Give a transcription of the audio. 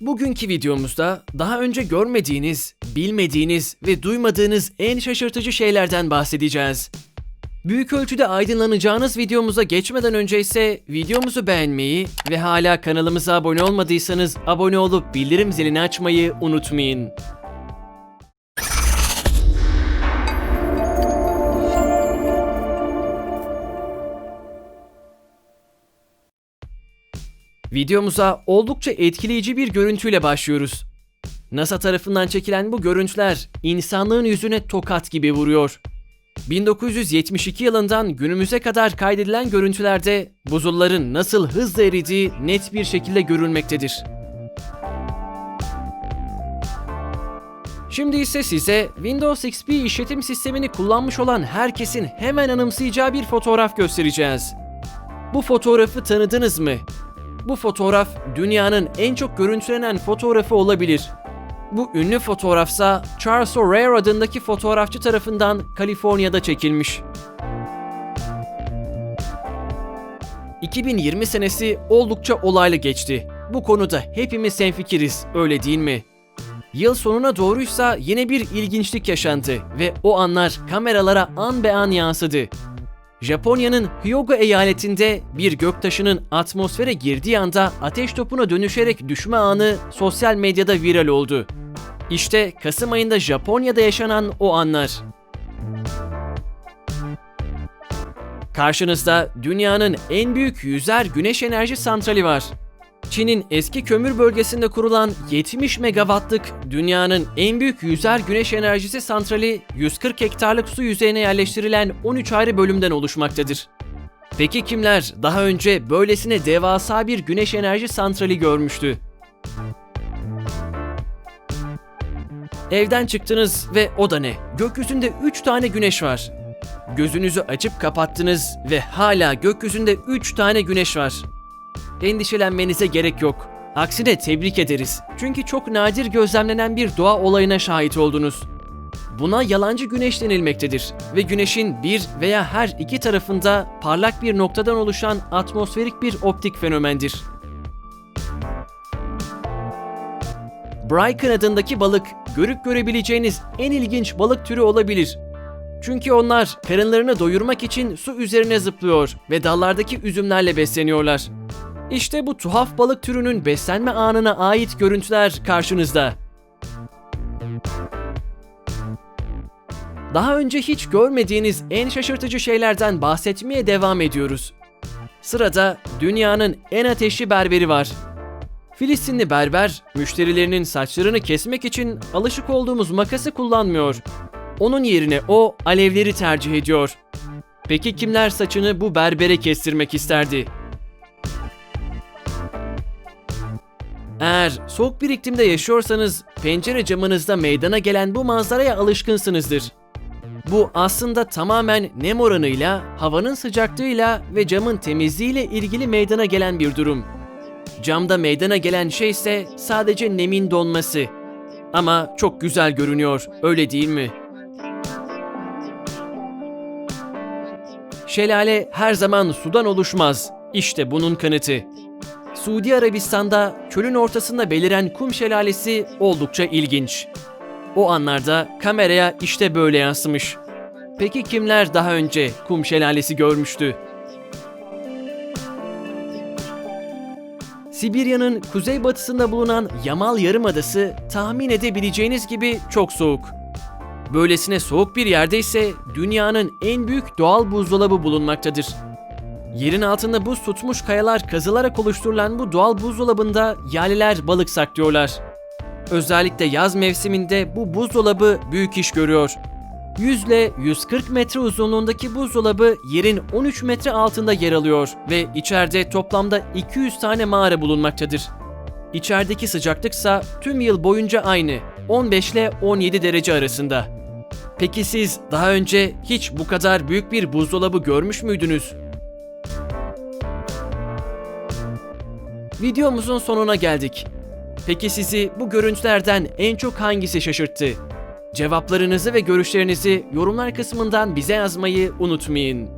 Bugünkü videomuzda daha önce görmediğiniz, bilmediğiniz ve duymadığınız en şaşırtıcı şeylerden bahsedeceğiz. Büyük ölçüde aydınlanacağınız videomuza geçmeden önce ise videomuzu beğenmeyi ve hala kanalımıza abone olmadıysanız abone olup bildirim zilini açmayı unutmayın. Videomuza oldukça etkileyici bir görüntüyle başlıyoruz. NASA tarafından çekilen bu görüntüler insanlığın yüzüne tokat gibi vuruyor. 1972 yılından günümüze kadar kaydedilen görüntülerde buzulların nasıl hızla eridiği net bir şekilde görülmektedir. Şimdi ise size Windows XP işletim sistemini kullanmış olan herkesin hemen anımsayacağı bir fotoğraf göstereceğiz. Bu fotoğrafı tanıdınız mı? Bu fotoğraf dünyanın en çok görüntülenen fotoğrafı olabilir. Bu ünlü fotoğrafsa Charles O'Reilly adındaki fotoğrafçı tarafından Kaliforniya'da çekilmiş. 2020 senesi oldukça olaylı geçti. Bu konuda hepimiz hemfikiriz, öyle değil mi? Yıl sonuna doğruysa yine bir ilginçlik yaşandı ve o anlar kameralara an be an yansıdı. Japonya'nın Hyogo eyaletinde bir göktaşının atmosfere girdiği anda ateş topuna dönüşerek düşme anı sosyal medyada viral oldu. İşte Kasım ayında Japonya'da yaşanan o anlar. Karşınızda dünyanın en büyük yüzer güneş enerji santrali var. Çin'in eski kömür bölgesinde kurulan 70 megawattlık dünyanın en büyük yüzer güneş enerjisi santrali 140 hektarlık su yüzeyine yerleştirilen 13 ayrı bölümden oluşmaktadır. Peki kimler daha önce böylesine devasa bir güneş enerji santrali görmüştü? Evden çıktınız ve o da ne? Gökyüzünde 3 tane güneş var. Gözünüzü açıp kapattınız ve hala gökyüzünde 3 tane güneş var. Endişelenmenize gerek yok. Aksine tebrik ederiz. Çünkü çok nadir gözlemlenen bir doğa olayına şahit oldunuz. Buna yalancı güneş denilmektedir ve güneşin bir veya her iki tarafında parlak bir noktadan oluşan atmosferik bir optik fenomendir. Bryken adındaki balık görüp görebileceğiniz en ilginç balık türü olabilir. Çünkü onlar karınlarını doyurmak için su üzerine zıplıyor ve dallardaki üzümlerle besleniyorlar. İşte bu tuhaf balık türünün beslenme anına ait görüntüler karşınızda. Daha önce hiç görmediğiniz en şaşırtıcı şeylerden bahsetmeye devam ediyoruz. Sırada dünyanın en ateşli berberi var. Filistinli berber, müşterilerinin saçlarını kesmek için alışık olduğumuz makası kullanmıyor. Onun yerine o alevleri tercih ediyor. Peki kimler saçını bu berbere kestirmek isterdi? Eğer soğuk bir iklimde yaşıyorsanız pencere camınızda meydana gelen bu manzaraya alışkınsınızdır. Bu aslında tamamen nem oranıyla, havanın sıcaklığıyla ve camın temizliğiyle ilgili meydana gelen bir durum. Camda meydana gelen şey ise sadece nemin donması. Ama çok güzel görünüyor, öyle değil mi? Şelale her zaman sudan oluşmaz. İşte bunun kanıtı. Suudi Arabistan'da çölün ortasında beliren kum şelalesi oldukça ilginç. O anlarda kameraya işte böyle yansımış. Peki kimler daha önce kum şelalesi görmüştü? Sibirya'nın kuzeybatısında bulunan Yamal Yarımadası tahmin edebileceğiniz gibi çok soğuk. Böylesine soğuk bir yerde ise dünyanın en büyük doğal buzdolabı bulunmaktadır. Yerin altında buz tutmuş kayalar kazılarak oluşturulan bu doğal buzdolabında yerliler balık saklıyorlar. Özellikle yaz mevsiminde bu buzdolabı büyük iş görüyor. 100 ile 140 metre uzunluğundaki buzdolabı yerin 13 metre altında yer alıyor ve içeride toplamda 200 tane mağara bulunmaktadır. İçerideki sıcaklıksa tüm yıl boyunca aynı 15 ile 17 derece arasında. Peki siz daha önce hiç bu kadar büyük bir buzdolabı görmüş müydünüz? Videomuzun sonuna geldik. Peki sizi bu görüntülerden en çok hangisi şaşırttı? Cevaplarınızı ve görüşlerinizi yorumlar kısmından bize yazmayı unutmayın.